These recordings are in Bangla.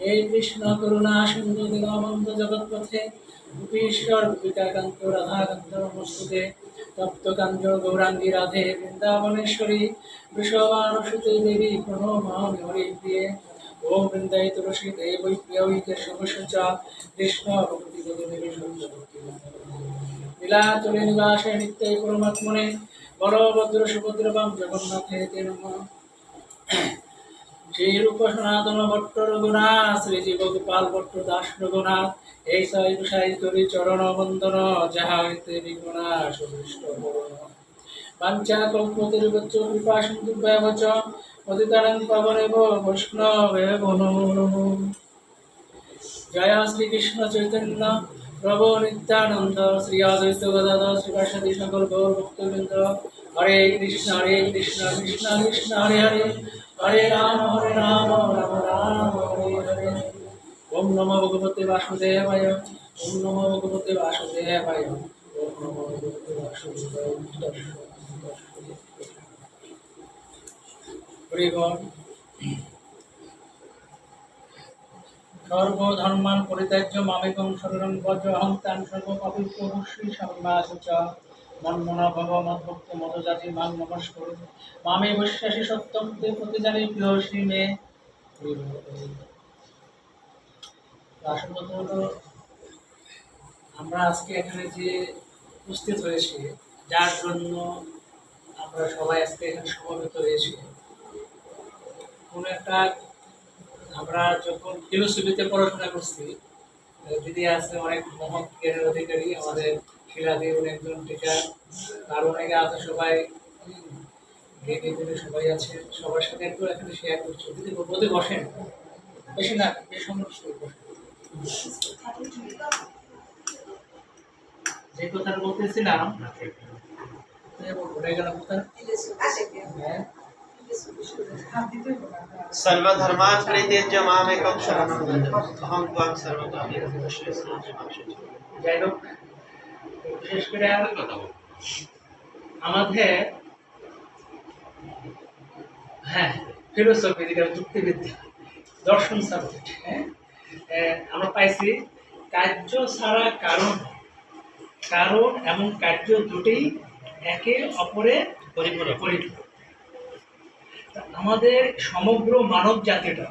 হে কৃষ্ণ করুণা সিন্ধু দীনবন্ধু জগৎপথে। গোপীশ্বর, গোপিকাকান্ত, রাধাকান্ত, নমস্তুতে। তপ্তকাঞ্জ গৌরাঙ্গী, রাধে, বৃন্দাবনেশ্বরী বৃষভানুসুতে দেবী প্রণমামি হরি প্রিয়ে। ওম বৃন্দাই তুলসী, দেবৈ প্রিয়ৈকে শুভসূচা কৃষ্ণ, ভক্তি দেবী সত্যভক্তি লীলা চলে নিবাসে নিত্য পরমাত্মনে। বলভদ্র সুভদ্র বাম জগন্নাথে নমঃ। শ্রী রূপ সনাতন ভট্ট রঘুনাথ শ্রী জীব গোপাল ভট্ট দাস রঘুনাথ, এই সাই সাই করি চরণ বন্দন, যাহা হইতে বিঘ্না সুদৃষ্ট বাঞ্ছা কল্পতির বচ্চ কৃপা সিন্ধু ব্যবচ পতিতানং পাবনেব বৈষ্ণবে জয় শ্রীকৃষ্ণ চৈতন্য, প্রভু নিত্যানন্দ, শ্রী অদ্বৈত গদাধর শ্রীবাসাদি সকল গৌর ভক্তবৃন্দ, হরে কৃষ্ণ হরে কৃষ্ণ কৃষ্ণ কৃষ্ণ, হরে হরে। হরে রাম হরে রাম রাম রাম, হরে হরে। ওম নমো ভগবতে বাসুদেবায়, ওম নমো ভগবতে বাসুদেবায়। ওম নমো ভগবতে সর্বধর্মান পরিত্যাজ্য মামেকং শরণং বজ্র অহং তান সর্বপাপিত্য শ্রী সম্মাসুচ মন্মনা ভব মদ্ভক্ত মদজাতি মাং নমস্কর। মামে বৈশ্বাসী সত্যম তে প্রিয় শ্রী মে। আমরা আজকে এখানে যে উপস্থিত হয়েছি, যার জন্য আমরা সবাই আজকে এখানে সমবেত হয়েছি। কোনো একটা আমরা যখন ফিলোসফিতে পড়াশোনা করছি, দিদি আছে অনেক মহৎ অধিকারী, আমাদের শিলাদি একজন টিচার আর অনেকে আছে সবাই জ্ঞানী গুণী সবাই আছে সবার সাথে একটু এখানে শেয়ার করছি দিদি বোধে বসেন বেশি না বেশ সমস্যা বসেন যে কথাটা বলতেছিলাম এ বলবো, রয়ে গেল কথা হ্যাঁ सर्वधर्मान् परित्यज्य मामेकं शरणं व्रज अहं त्वां सर्वकार्ये যাই হোক বিশেষ করে আমাদের হ্যাঁ ফিলোসফি যেটা যুক্তিবিদ্যা দর্শন সাবজেক্ট হ্যাঁ? আমরা পাইছি কার্য ছাড়া কারণ কারণ এবং কার্য দুটেই একে অপরে পরিপূরক। পরিপূরক। আমাদের সমগ্র মানব জাতিটা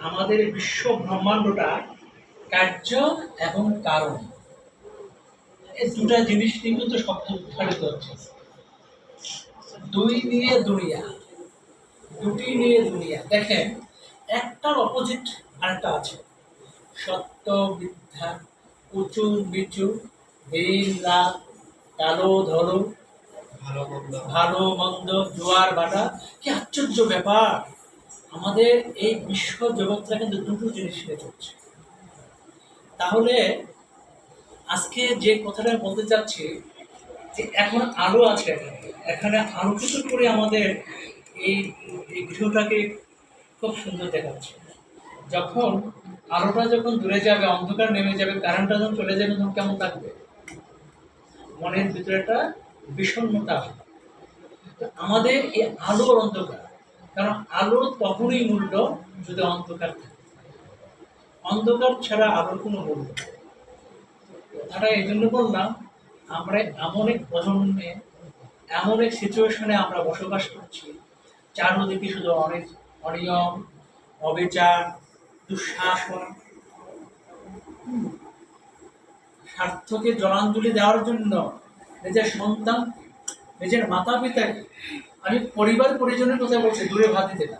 আমাদের বিশ্ব ব্রহ্মাণ্ডটা কার্য এবং কারণ। এই দুটা জিনিস নিয়ে কিন্তু হচ্ছে। দুই নিয়ে দুনিয়া। দুটি নিয়ে দুনিয়া। দেখেন, একটার অপোজিট আরেকটা আছে। সত্য উঁচু, নিচু কালো ধরো ভালো, মন্দ, জোয়ার, বাটা। কি আশ্চর্য ব্যাপার! আমাদের এই বিশ্ব জগৎটা কিন্তু দুটো জিনিস নিয়ে চলছে। তাহলে আজকে যে কথাটা বলতে চাচ্ছি, যে এখন আলো আছে এখানে। এখানে আলোকিত করে আমাদের এই গৃহটাকে খুব সুন্দর দেখাচ্ছে। যখন আলোটা যখন দূরে যাবে, অন্ধকার নেমে যাবে কারেন্টটা যখন চলে যাবে, তখন কেমন থাকবে? মনের ভিতরে একটা বিষণ্ণতা তো আমাদের এই আলোর অন্ধকার, কারণ আলো তখনই মূল্য যদি অন্ধকার থাকে। অন্ধকার ছাড়া আলোর কোনো মূল্য নেই। কথাটা এই জন্য বললাম, আমরা এমন এক প্রজন্মে, এমন এক সিচুয়েশনে আমরা বসবাস করছি, চারদিকে শুধু অনেক অনিয়ম, অবিচার, দুঃশাসন। স্বার্থকে জলাঞ্জলি দেওয়ার জন্য নিজের সন্তান, নিজের মাতা পিতাকে আমি পরিবার পরিজনের কথা বলছি, দূরে ভাত না।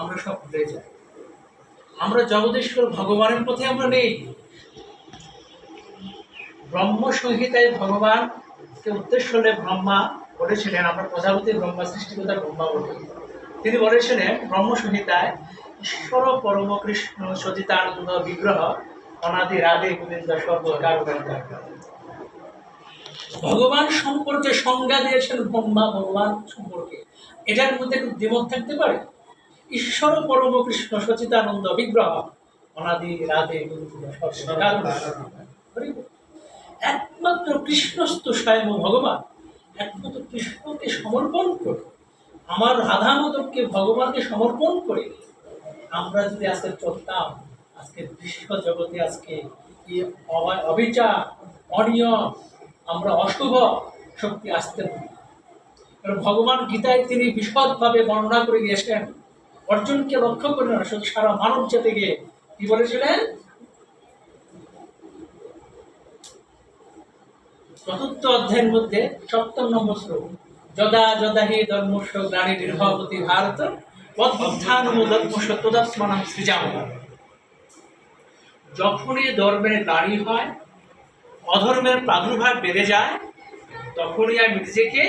আমরা সব ভুলে যাই। আমরা জগদীশ্বর ভগবানের পথে আমরা নেই। ব্রহ্ম সংহিতায় ভগবানকে উদ্দেশ্য হলে ব্রহ্মা বলেছিলেন, আমরা প্রজাপতি ব্রহ্মা, সৃষ্টিকর্তা ব্রহ্মা বলি। তিনি বলেছিলেন, ব্রহ্ম সংহিতায় ঈশ্বর পরম কৃষ্ণ সচিতানন্দ বিগ্রহ অনাদি রাধে গোবিন্দ সর্বকার ভগবান সম্পর্কে সংজ্ঞা দিয়েছেন ব্রহ্মা, ভগবান সম্পর্কে। এটার মধ্যে একটু দ্বিমত থাকতে পারে? ঈশ্বর পরম কৃষ্ণ সচিতানন্দ বিগ্রহ অনাদি রাধে গোবিন্দ সর্বকার একমাত্র কৃষ্ণস্থ স্বয়ং ভগবান, একমাত্র কৃষ্ণকে সমর্পণ করে, আমার রাধা মাধবকে ভগবানকে সমর্পণ করে, আমরা যদি আজকে চলতাম আজকে বিশ্ব জগতে আজকে অবিচার, অনিয়ম, আমরা অশুভ শক্তি আসতে পারি। কারণ ভগবান গীতায় তিনি বিশদভাবে বর্ণনা করে দিয়েছেন, অর্জুনকে লক্ষ্য করে না শুধু সারা মানব জাতিকে, কি বলেছিলেন? চতুর্থ অধ্যায়ের মধ্যে সপ্তম নম্বর শ্লোক। যদা যদা হি ধর্মস্য গ্লানি নির্ভবতী ভারত পদ্মস্থানমুদর্মস্য সৃজাম যখনই ধর্মের গ্লানি হয়, অধর্মের প্রাদুর্ভাব বেড়ে যায়, তখনই আমি নিজেকে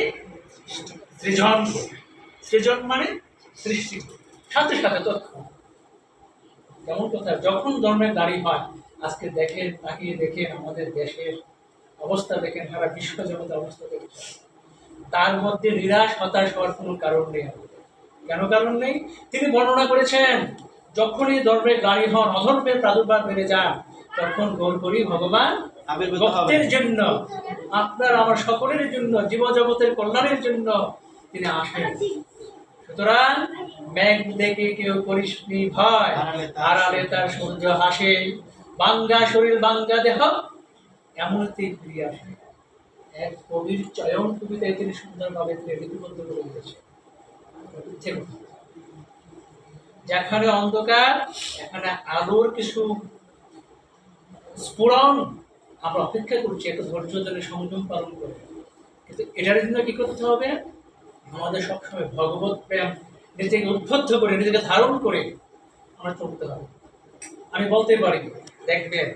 সৃজন। সৃজন মানে সৃষ্টি সাথে সাথে তথ্য যেমন কথা, যখন ধর্মের গাড়ি হয়, আজকে দেখেন, তাকিয়ে দেখেন আমাদের দেশের অবস্থা দেখেন সারা বিশ্ব জগতের অবস্থা দেখেন তার মধ্যে নিরাশ হতাশ হওয়ার কোনো কারণ নেই কেন কারণ নেই? তিনি বর্ণনা করেছেন যখনই ধর্মের গাড়ি হন অধর্মের প্রাদুর্ভাব বেড়ে যায় তখন গোল করি ভগবান ভক্তের জন্য আপনার আমার সকলের জন্য জীবজগতের কল্যাণের জন্য তিনি আসেন। সুতরাং মেঘ দেখে কেউ করিসনি ভয় আড়ালে তার সূর্য হাসে। বাঙ্গা শরীর বাঙ্গা দেহ এমন ফিরে আসে? এক কবির চয়ন কবিতায় তিনি সুন্দরভাবে লিপিবদ্ধ করে কথা। যেখানে অন্ধকার এখানে আলোর কিছু স্ফুরণ আমরা অপেক্ষা করছি, একটা ধৈর্য ধরে সংযম পালন করে। কিন্তু এটার জন্য কি করতে হবে? আমাদের সবসময় ভগবত প্রেম নিজেকে উদ্বুদ্ধ করে, নিজেকে ধারণ করে আমরা চলতে হবে। আমি বলতে পারি, দেখবেন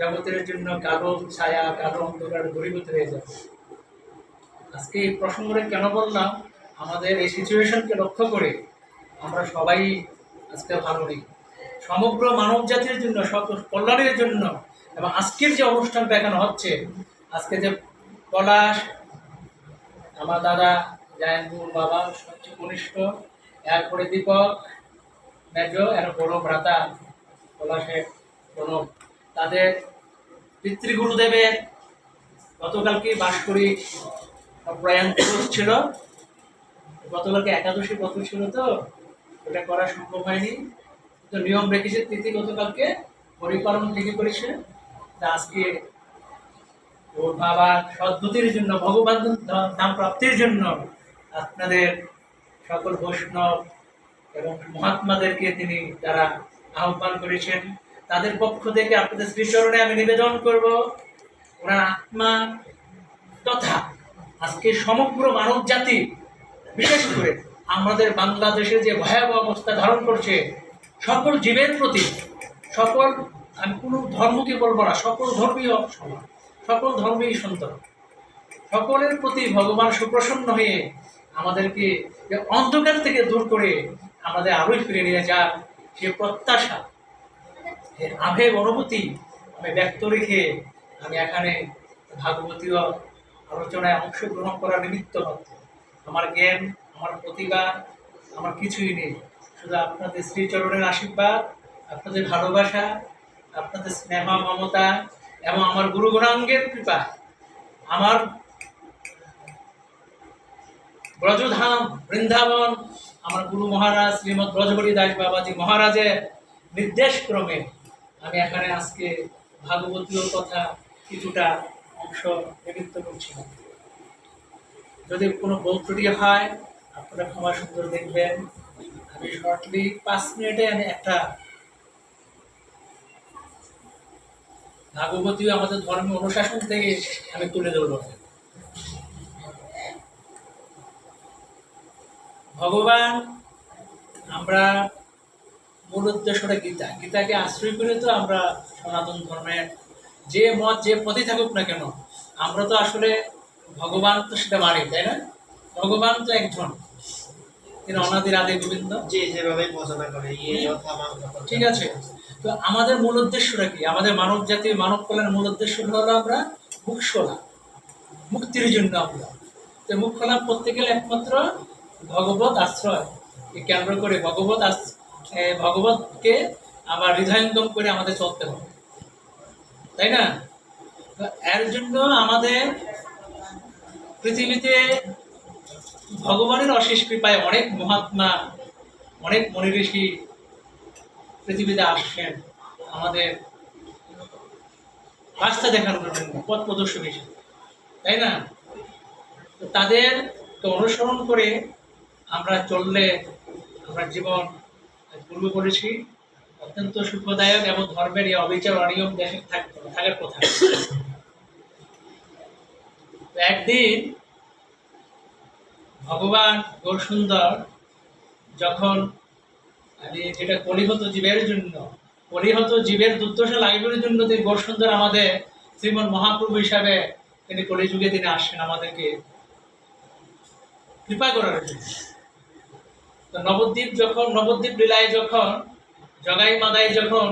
জগতের জন্য কালো ছায়া, কালো অন্ধকার দূরীভূত হয়ে যাবে আজকে এই প্রসঙ্গটা কেন বললাম? আমাদের এই সিচুয়েশনকে লক্ষ্য করে আমরা সবাই আজকে ভালো নেই। সমগ্র মানব জাতির জন্য সকল কল্যাণের জন্য এবং আজকের যে অনুষ্ঠানটা এখানে হচ্ছে, আজকে যে পলাশ, আমার দাদা জায়নপুর বাবা সবচেয়ে কনিষ্ঠ, এরপরে দীপক, মেজ এর বড় ভ্রাতা পলাশের কোনো তাদের পিতৃগুরুদেবের গতকালকে প্রয়াণ দিবস ছিল। গতকালকে একাদশী ব্রত ছিল তো, ওটা করা সম্ভব হয়নি। তো নিয়ম রেখেছে তিথি গতকালকে, পরিপালন ঠিকই করেছে। তা আজকে ওর বাবার সদ্গতির জন্য, ভগবান নাম প্রাপ্তির জন্য আপনাদের সকল বৈষ্ণব এবং মহাত্মাদেরকে তিনি তারা আহ্বান করেছেন তাদের পক্ষ থেকে আপনাদের শ্রীচরণে আমি নিবেদন করব ওনার আত্মা তথা আজকে সমগ্র মানব জাতি, বিশেষ করে আমাদের বাংলাদেশে যে ভয়াবহ অবস্থা ধারণ করছে, সকল জীবের প্রতি, সকল, আমি কোনো ধর্মকে বলব না, সকল ধর্মীয় সমান সকল ধর্মই সুন্দর সকলের প্রতি ভগবান সুপ্রসন্ন হয়ে আমাদেরকে অন্ধকার থেকে দূর করে আমাদের আলোয় ফিরে নিয়ে যান সে প্রত্যাশা সে আবেগ অনুভূতি আমি ব্যক্ত রেখে আমি এখানে ভাগবতীয় আলোচনায় অংশগ্রহণ করার নিমিত্ত মাত্র। আমার জ্ঞান, আমার প্রতিভা, আমার কিছুই নেই। শুধু আপনাদের শ্রীচরণের আশীর্বাদ, আপনাদের ভালোবাসা, আপনাদের স্নেহ, মমতা এবং আমার গুরু গুণাঙ্গের কৃপা। আমার ব্রজধাম, বৃন্দাবন, আমার গুরু মহারাজ শ্রীমৎ ব্রজবরী দাস বাবাজি মহারাজের নির্দেশ ক্রমে আমি এখানে আজকে ভাগবতীয় কথা কিছুটা অংশ নিমিত্ত করছিলাম। যদি কোনো ভুল হয়, আপনারা ক্ষমা সুন্দর দেখবেন। আমি শর্টলি পাঁচ মিনিটে আমি একটা ভাগবতীয় আমাদের ধর্মীয় অনুশাসন থেকে আমি তুলে ধরব। ভগবান, আমরা মূল উদ্দেশ্যটা গীতা। গীতাকে আশ্রয় করে তো আমরা সনাতন ধর্মের যে মত যে পথে থাকুক না কেন আমরা তো আসলে ভগবান তো সেটা মানি তাই না? ভগবান তো একজন তিনি অনাদির আদি গোবিন্দ। যে যেভাবে ভজনা করে ঠিক আছে। তো আমাদের মূল উদ্দেশ্যটা কি? আমাদের মানব জাতির মানব কল্যাণের মূল উদ্দেশ্য হলো আমরা লাভ মুক্তির জন্য আমরা। তো মুখ লাভ প্রত্যেকের একমাত্র ভগবত আশ্রয়। কেন্দ্র করে ভগবত এ, ভগবতকে আবার হৃদয়ঙ্গম করে আমাদের চলতে হবে। তাই না? এর জন্য আমাদের পৃথিবীতে ভগবানের অশেষ কৃপায় অনেক মহাত্মা, অনেক মনি ঋষি পৃথিবীতে আসছেন আমাদের রাস্তা দেখানোর জন্য, পথ প্রদর্শক হিসেবে। তাই না? তাদের অনুসরণ করে আমরা চললে আমরা জীবন পূর্ব করেছি, অত্যন্ত সুখদায়ক এবং ধর্মের এই অবিচার অনিয়ম দেশে থাকার কথা। একদিন ভগবান গৌরসুন্দর যখন যেটা কলিহত জীবের জন্য, কলিহত জীবের দুর্দশা লাগবের জন্য তিনি গৌরসুন্দর আমাদের শ্রীমন মহাপ্রভু হিসাবে তিনি কলিযুগে তিনি আসছেন আমাদেরকে কৃপা করার জন্য। তো নবদ্বীপ যখন, নবদ্বীপ লীলায় যখন, জগাই মাদাই যখন,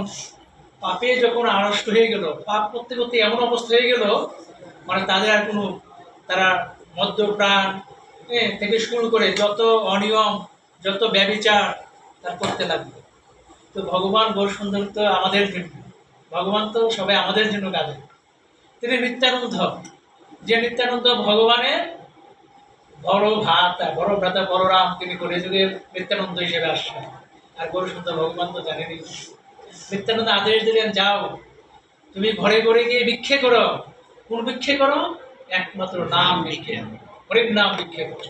পাপে যখন আড়ষ্ট হয়ে গেল, পাপ করতে করতে এমন অবস্থা হয়ে গেল মানে তাদের আর কোনো, তারা মদ্যপ্রাণ থেকে শুরু করে যত অনিয়ম, যত ব্যবিচার তার করতে লাগল। তো ভগবান গৌর সুন্দর তো আমাদের জন্য, ভগবান তো সবাই আমাদের জন্য কাজে তিনি নিত্যানন্দ, যে নিত্যানন্দ ভগবানের বড় ভাত বড় ভ্রাতা বড়রাম তিনি করে যুগে নিত্যানন্দ হিসেবে আসছেন। আর গৌর সুন্দর ভগবান তো জানেনি নিত্যানন্দ আদেশ দিলেন, যাও, তুমি ঘরে ঘরে গিয়ে ভিক্ষে করো। কোন ভিক্ষে করো? একমাত্র নাম ভিক্ষে। হরির নাম ভিক্ষে করো।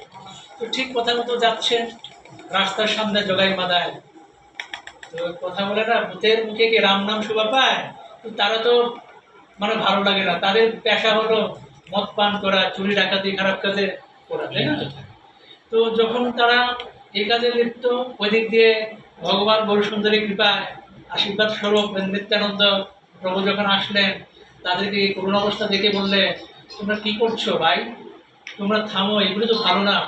তো ঠিক কথা মতো যাচ্ছে রাস্তার সামনে জগাই মাদায়। তো কথা বলে না, ভূতের মুখে কি রাম নাম শোভা পায়? তো তারা তো মানে ভালো লাগে না। তাদের পেশা হলো মদ পান করা, চুরি ডাকাতি, খারাপ কাজে করা, তাই না? তো যখন তারা এই কাজে লিপ্ত ওই দিক দিয়ে ভগবান গৌর সুন্দরী কৃপায় আশীর্বাদ স্বরূপ নিত্যানন্দ প্রভু যখন আসলেন, তাদেরকে করুণ অবস্থা দেখে বললে, তোমরা কি করছ ভাই? তোমরা থামো, এগুলো তো ভালো না।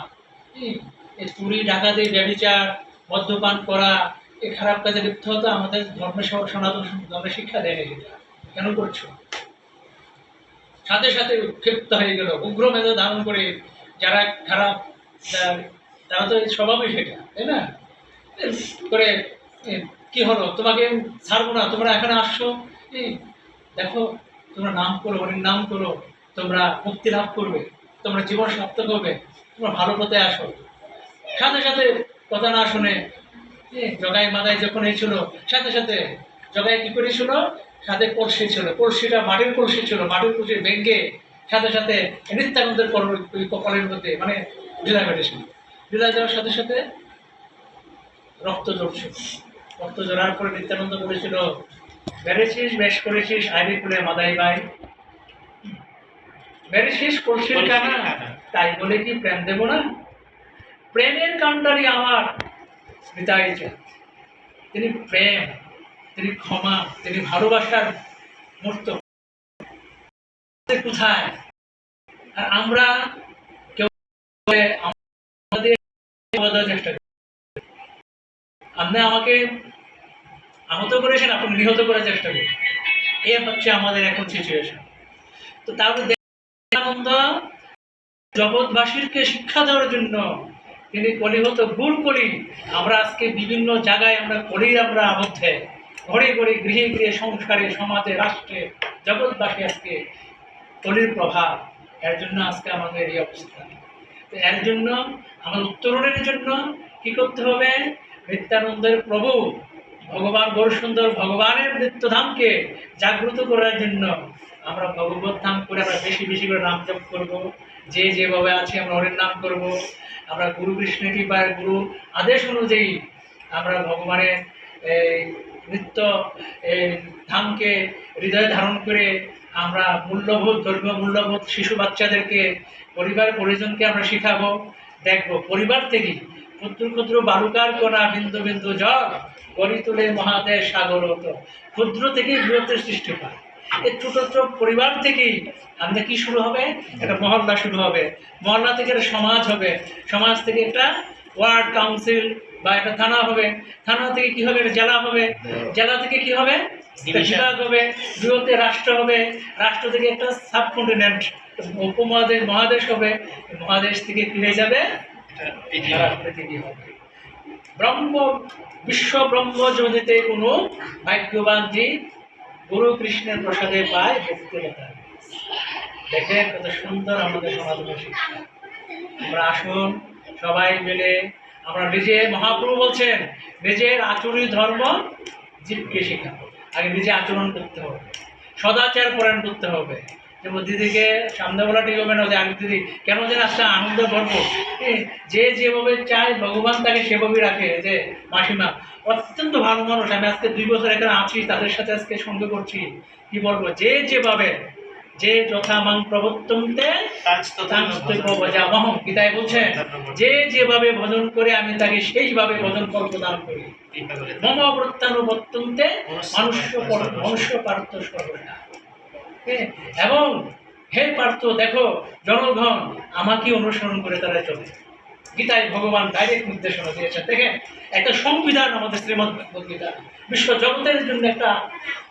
এই চুরি, ডাকাতি ব্যবচার মদ্যপান করা এই খারাপ কাজে লিপ্ত হতো আমাদের ধর্মের সহ সনাতন ধর্মের শিক্ষা দেয়নি সেটা কেন করছ? সাথে সাথে ক্ষিপ্ত হয়ে গেল, উগ্র মেধা ধারণ করে যারা খারাপ, তারা তো স্বভাবই সেটা, তাই না? করে কি হলো? তোমাকে ছাড়বো না, তোমরা এখানে আসছো দেখো, তোমরা নাম করো হরির নাম করো, তোমরা মুক্তি লাভ করবে, তোমরা জীবন সার্থক হবে তোমরা ভালো পথে আসো। সাথে সাথে কথা না শুনে জগাই মাদাই যখন এসেছিল সাথে সাথে জগাই কি করেছিল? সাথে কলসি ছিল, কলসিটা মাটির কলসি ছিল, মাটির কলসি ভেঙ্গে সাথে সাথে নিত্যানন্দের কর- ওই কপালের মধ্যে মানে বেড়েছিল ঢিলা যাওয়ার সাথে সাথে রক্ত ঝরছে রক্ত ঝরার পরে নিত্যানন্দ বলেছিল বেড়েছিস বেশ করেছিস আইরি খুলে মাদাই ভাই। বেড়েছিস কলসির কানা। তাই বলে কি প্রেম দেব না? প্রেমের কাণ্ডারি আমার নিতাই। তিনি প্রেম তিনি ক্ষমা তিনি ভালোবাসার মূর্ত। কোথায়? আর আমরা কেউ আমাদের চেষ্টা করি। আপনি আমাকে আহত করেছেন, আপনি নিহত করার চেষ্টা এ হচ্ছে আমাদের এখন সিচুয়েশন তো শিক্ষা দেওয়ার জন্য তিনি কলিহত ভুল করি। আমরা আজকে বিভিন্ন জায়গায় আমরা কলির আমরা আবদ্ধে। ঘরে ঘরে গৃহে গৃহে সংসারে, সমাজে, রাষ্ট্রে, জগৎবাসী আজকে কলির প্রভাব, এর জন্য আজকে আমাদের এই অবস্থা। তো এর জন্য, আমার উত্তরণের জন্য কি করতে হবে? নিত্যানন্দের প্রভু, ভগবান গৌরসুন্দর ভগবানের নিত্যধামকে জাগ্রত করার জন্য আমরা ভগবত ধাম করে আমরা বেশি বেশি করে নাম জপ করব। যে যেভাবে আছে আমরা হরির নাম করব। আমরা গুরু কৃষ্ণ কৃপার গুরু আদেশ অনুযায়ী আমরা ভগবানের নিত্য ধামকে হৃদয়ে ধারণ করে আমরা মূল্যবোধ ধর্মীয় মূল্যবোধ শিশু বাচ্চাদেরকে পরিবার পরিজনকে আমরা শিখাবো দেখব। পরিবার থেকেই ক্ষুদ্র ক্ষুদ্র বালুকার কণা বিন্দু বিন্দু জল গড়ি তুলে মহাদেশ সাগর হতো ক্ষুদ্র থেকেই বৃহত্তের সৃষ্টি হয়। এই ছোট ছোট পরিবার থেকেই আমাদের কি শুরু হবে? একটা মহল্লা শুরু হবে। মহল্লা থেকে একটা সমাজ হবে। সমাজ থেকে একটা ওয়ার্ড কাউন্সিল বা একটা থানা হবে। থানা থেকে কি হবে? একটা জেলা হবে। জেলা থেকে কি হবে. বিভাগ হবে রাষ্ট্র হবে রাষ্ট্র থেকে একটা উপমহাদেশ মহাদেশ হবে মহাদেশ থেকে কি হয়ে যাবে? পৃথিবী হবে। ব্রহ্ম বিশ্ব ব্রহ্ম কোনো ভাগ্যবান জীব গুরু কৃষ্ণের প্রসাদে পায় ভক্তিলতা দেখেন কত সুন্দর আমাদের সনাতন শিক্ষা আমরা আসুন সবাই মিলে আমরা নিজে মহাপ্রভু বলছেন নিজের আচরণী ধর্ম জীবকে শেখাবো। আগে নিজে আচরণ করতে হবে। সদাচার পরায়ণ করতে হবে। যেমন দিদিকে সামনে বলা ঠিক হবে না, যে আমি দিদি কেন যেন আজকে আনন্দ করব? যে যেভাবে চায়, ভগবান তাকে সেভাবে রাখে। যে মাসিমা, অত্যন্ত ভালো মানুষ। আমি আজকে দুই বছর এখানে আছি, তাদের সাথে আজকে সঙ্গে করছি। কি বলব? যে যেভাবে যে যথা মাং প্রবর্তন্তে মহম গীতায় বলছেন? যে যেভাবে ভজন করে আমি তাকে সেইভাবে ভজন ফল প্রদান করি। মম প্রত্যানুবর্তন্তে মনুষ্য মনুষ্য পার্থ সর্বদা। হ্যাঁ, এবং হে পার্থ দেখো জনগণ আমাকে অনুসরণ করে তারা চলে। গীতায় ভগবান ডাইরেক্ট নির্দেশনা দিয়েছেন? দেখেন একটা সংবিধান আমাদের শ্রীমদ বিশ্ব জগতের জন্য একটা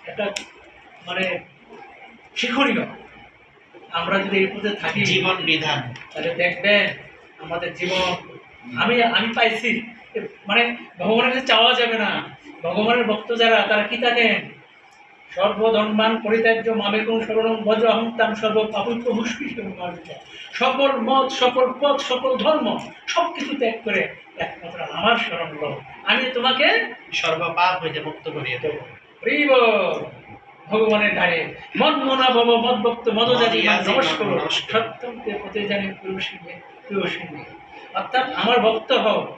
একটা মানে শিক্ষণীয় আমরা যদি এই পথে থাকি জীবন বিধান। তাহলে দেখবেন আমাদের জীবন আমি আমি পাইছি। মানে ভগবানের কাছে চাওয়া যাবে না। ভগবানের ভক্ত যারা তারা কি থাকেন? সর্বধর্মান পরিত্যাজ্য মামে কোন শরণম বজ্র অহংতাম সর্ব মুষ্পিষ্ট সকল মত সকল পথ সকল ধর্ম সব কিছু ত্যাগ করে একমাত্র আমার শরণ আমি তোমাকে সর্বপাপ হইতে মুক্ত করিয়ে দেব। প্রিয় ভগবানের ধারে মন মনা ভব মদ ভক্ত মদজাতি নমস্কার। সত্যমকে পথে জানি প্রিয়সিংহে প্রিয়সিংহে অর্থাৎ আমার ভক্ত হও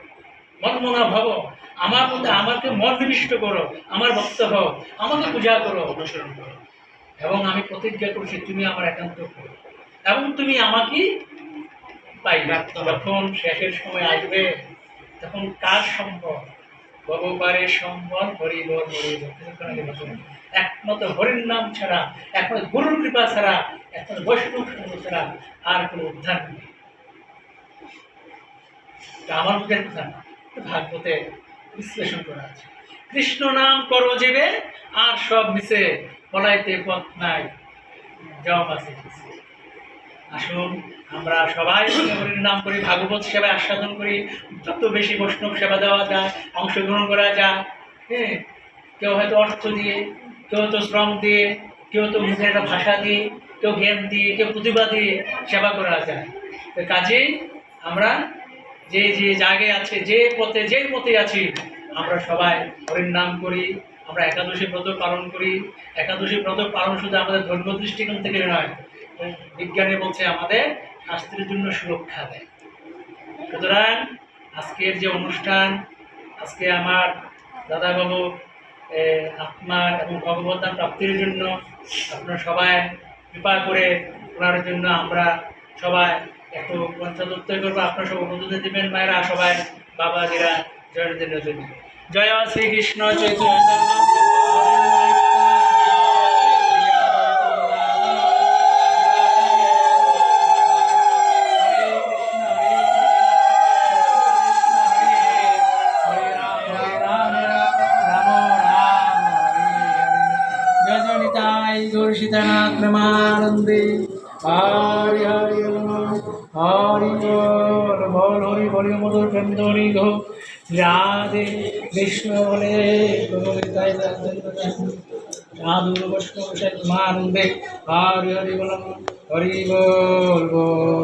মন মনা ভব। আমার মধ্যে আমাকে মন নিবিষ্ট করো আমার ভক্ত হও আমাকে পূজা করো। অনুসরণ করো। এবং আমি প্রতিজ্ঞা করছি তুমি আমার একান্ত করো। এবং তুমি আমাকে হবে। যখন শেষের সময় আসবে তখন কার সম্ভব ভগবানের সম্বল কিছুক্ষণ আগে বলছিলাম। একমাত্র হরির নাম ছাড়া, একমাত্র গুরুর কৃপা ছাড়া, একমাত্র বৈষ্ণব সঙ্গ ছাড়া আর কোনো উদ্ধার নেই। আমার মুখের কথা না ভাগবতে বিশ্লেষণ করা আছে। কৃষ্ণ নাম করো জীবে, আর সব মিশে বলাইতে পথ নাই। জব আছে। আসুন, আমরা সবাই নাম করি, ভাগবত সেবায় আস্বাদন করি, যত বেশি বৈষ্ণব সেবা দেওয়া যায়, অংশগ্রহণ করা যায় হ্যাঁ কেউ হয়তো অর্থ দিয়ে কেউ তো শ্রম দিয়ে কেউ তো মুখের একটা ভাষা দিয়ে কেউ জ্ঞান দিয়ে কেউ প্রতিভা দিয়ে সেবা করা যায় তো কাজেই আমরা যে যে জায়গায় আছে যে পথে যেই পথে আছি আমরা সবাই হরির নাম করি আমরা একাদশী ব্রত পালন করি। একাদশী ব্রত পালন শুধু আমাদের ধর্ম দৃষ্টিকোণ থেকে নয় বিজ্ঞানী বলছে আমাদের স্বাস্থ্যের জন্য সুরক্ষা দেয়। সুতরাং আজকের যে অনুষ্ঠান আজকে আমার দাদাবাবু এ, আত্মার এবং ভগবতার প্রাপ্তির জন্য আপনার সবাই কৃপা করে ওনার জন্য আমরা সবাই একটু পঞ্চাদত্ত করব। আপনার সব অনুদান দেবেন, মায়েরা, সবাই, বাবাজিরা, জয়ের জন্য জয় শ্রীকৃষ্ণ, চৈতন্য প্রেমানন্দে হরি হরি হরি বল বল হরি বলি মধুর প্রেম ধরি গো রাধে কৃষ্ণ বলে গোবিন্দায় সাধু বৈষ্ণব প্রেমানন্দে হরি হরি বল হরি বল বল